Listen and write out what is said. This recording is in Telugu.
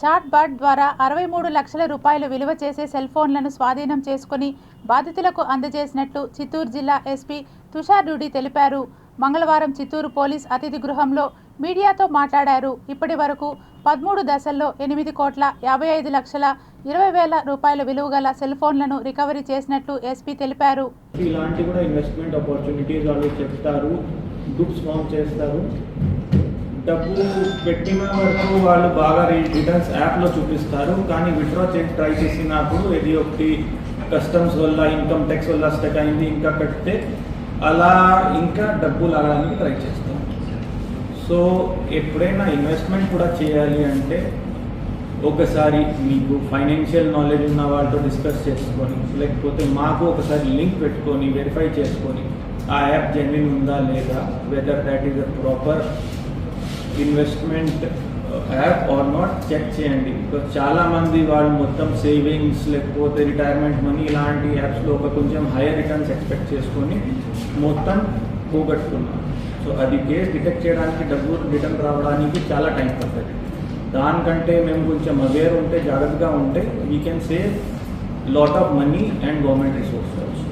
చాట్ బాట్ ద్వారా అరవై మూడు లక్షల రూపాయలు విలువ చేసే సెల్ ఫోన్లను స్వాధీనం చేసుకుని బాధితులకు అందజేసినట్లు చిత్తూరు జిల్లా ఎస్పీ తుషార్ డూడి తెలిపారు. మంగళవారం చిత్తూరు పోలీస్ అతిథి గృహంలో మీడియాతో మాట్లాడారు. ఇప్పటి వరకు పదమూడు దశల్లో ఎనిమిది కోట్ల యాభై ఐదు లక్షల ఇరవై వేల రూపాయల విలువ గల సెల్ ఫోన్లను రికవరీ చేసినట్లు ఎస్పీ తెలిపారు. ఇలాంటి కూడా ఇన్వెస్ట్మెంట్ ఆపర్చునిటీస్ వాళ్ళు చెప్తారు. గ్రూప్స్ ఫామ్ చేస్తారు. డబ్బు పెట్టిన వరకు వాళ్ళు బాగా రిటర్న్స్ యాప్లో చూపిస్తారు. కానీ విత్డ్రా చేసి ట్రై చేసినప్పుడు ఇది ఒకటి కస్టమ్స్ వల్ల ఇన్కమ్ ట్యాక్స్ వల్ల స్టక్ అయింది ఇంకా కడితే అలా ఇంకా డబ్బు లాగడానికి ట్రై చేస్తాం. సో ఎప్పుడైనా ఇన్వెస్ట్మెంట్ కూడా చేయాలి అంటే ఒకసారి మీకు ఫైనాన్షియల్ నాలెడ్జ్ ఉన్న వాళ్ళతో డిస్కస్ చేసుకొని లేకపోతే మాకు ఒకసారి లింక్ పెట్టుకొని వెరిఫై చేసుకొని ఆ యాప్ జెన్యున్ ఉందా లేదా whether that is a proper investment app or not check చేయండి. బికాస్ చాలామంది వాళ్ళు మొత్తం సేవింగ్స్ లేకపోతే రిటైర్మెంట్ మనీ ఇలాంటి యాప్స్లో ఒక కొంచెం హైయర్ రిటర్న్స్ ఎక్స్పెక్ట్ చేసుకొని మొత్తం పోగొట్టుకున్నారు. సో అది కేసు డిటెక్ట్ చేయడానికి డబ్బు రిటర్న్ రావడానికి చాలా టైం పడుతుంది. దానికంటే మేము కొంచెం అవేర్ ఉంటే జాగ్రత్తగా ఉంటే we can save lot of money and government resources also